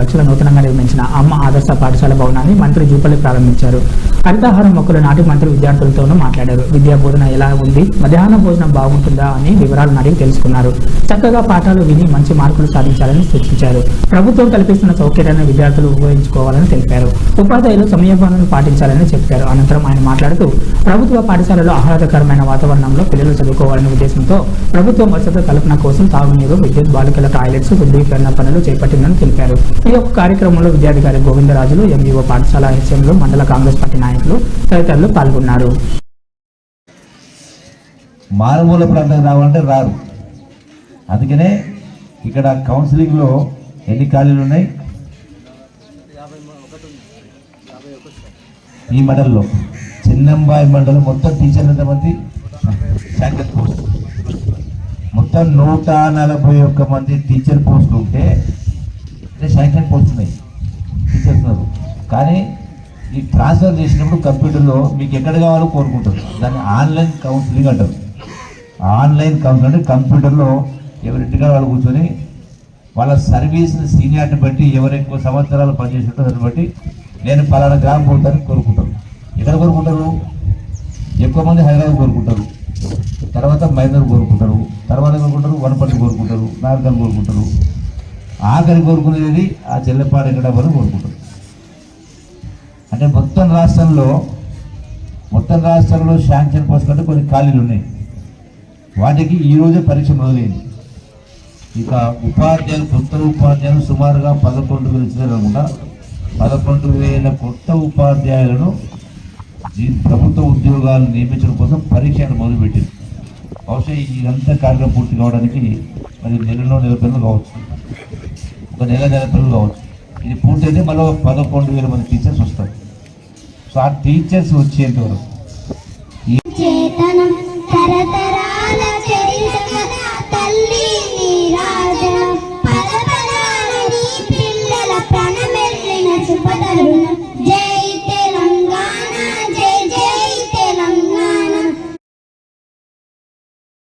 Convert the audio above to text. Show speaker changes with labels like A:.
A: లక్షల నూతనంగా నిర్మించిన అమ్మ ఆదర్శ పాఠశాల భవనాన్ని మంత్రి జూపల్లి ప్రారంభించారు. హరితహారం మొక్కలు నాటి మంత్రి విద్యార్థులతోనూ మాట్లాడారు. విద్యా బోధన ఎలా ఉంది? మధ్యాహ్న భోజనం బాగుంటుందా అని వివరాలు అడిగి తెలుసుకున్నారు. చక్కగా పాఠాలు విని మంచి మార్కులు సాధించాలని సూచించారు. ప్రభుత్వం కల్పిస్తున్న సౌకర్యాన్ని విద్యార్థులు ఉపయోగించుకోవాలని తెలిపారు. ఉపాధ్యాయులు సమయపాలను పాటించాలని చెప్పారు. అనంతరం ఆయన మాట్లాడుతూ ప్రభుత్వ పాఠశాలలో ఆహ్లాదకరమైన వాతావరణంలో పిల్లలు చదువుకోవాలనే ఉద్దేశంతో ప్రభుత్వం వసతి కల్పన కోసం తాగునీరు విద్యుత్ బాలికల టాయిలెట్స్ శుద్ధీకరణ పనులు చేపట్టిందని తెలిపారు. ఈ యొక్క కార్యక్రమంలో విద్యాధికారి గోవిందరాజులు ఎంఈఓ పాఠశాల హెచ్ఎంలు మండల కాంగ్రెస్ పార్టీ నాయకులు తదితరులు పాల్గొన్నారు.
B: మారుమూల ప్రాంతం రావాలంటే రారు. అందుకనే ఇక్కడ కౌన్సిలింగ్లో ఎన్ని ఖాళీలు ఉన్నాయి? ఈ మండలంలో. చిన్నంబాయి మండలం మొత్తం టీచర్లు ఎంతమంది? Sanction post. మొత్తం నూట నలభై ఒక్క మంది టీచర్ పోస్టులు ఉంటే అంటే శాంక్షన్ పోస్ట్ టీచర్స్ కానీ ఈ ట్రాన్స్ఫర్ చేసినప్పుడు కంప్యూటర్లో మీకు ఎక్కడ కావాలో కోరుకుంటారు. దాన్ని ఆన్లైన్ కౌన్సిలింగ్ అంటారు. ఆన్లైన్ కౌన్సిలింగ్ అంటే కంప్యూటర్లో ఎవరింటిగా వాళ్ళు కూర్చొని వాళ్ళ సర్వీస్ సీనియారిటీ బట్టి ఎవరు ఎక్కువ సంవత్సరాలు పనిచేస్తుంటారో దాన్ని బట్టి నేను పలానా గ్రామం పోతానని కోరుకుంటారు. ఎక్కడ కోరుకుంటారు? ఎక్కువ మంది హైదరాబాద్ కోరుకుంటారు. తర్వాత మైనర్ కోరుకుంటారు. తర్వాత కోరుకుంటారు? వనపల్లి కోరుకుంటారు. నాగర్ కోరుకుంటారు. ఆఖరి కోరుకునేది ఆ చెల్లెపాడు ఎక్కడ వరకు కోరుకుంటారు అంటే మొత్తం రాష్ట్రంలో మొత్తం రాష్ట్రంలో శాంక్షన్ పోస్ట్ కొన్ని ఖాళీలు ఉన్నాయి. వాటికి ఈరోజే పరీక్ష మొదలైంది. ఇక ఉపాధ్యాయులు కొత్త ఉపాధ్యాయులు సుమారుగా పదకొండు వేలు ఇచ్చినారనుకుంటా పదకొండు వేల కొత్త ఉపాధ్యాయులను ప్రభుత్వ ఉద్యోగాలు నియమించడం కోసం పరీక్షను మొదలుపెట్టింది. బహుశా ఇదంతా కార్యక్రమం పూర్తి కావడానికి మరి నెలలో నెల పిల్లలు కావచ్చు. ఒక నెల నెల పిల్లలు కావచ్చు. ఇది పూర్తయితే మళ్ళీ పదకొండు వేల మంది టీచర్స్ వస్తారు. సో ఆ టీచర్స్ వచ్చేంత వరకు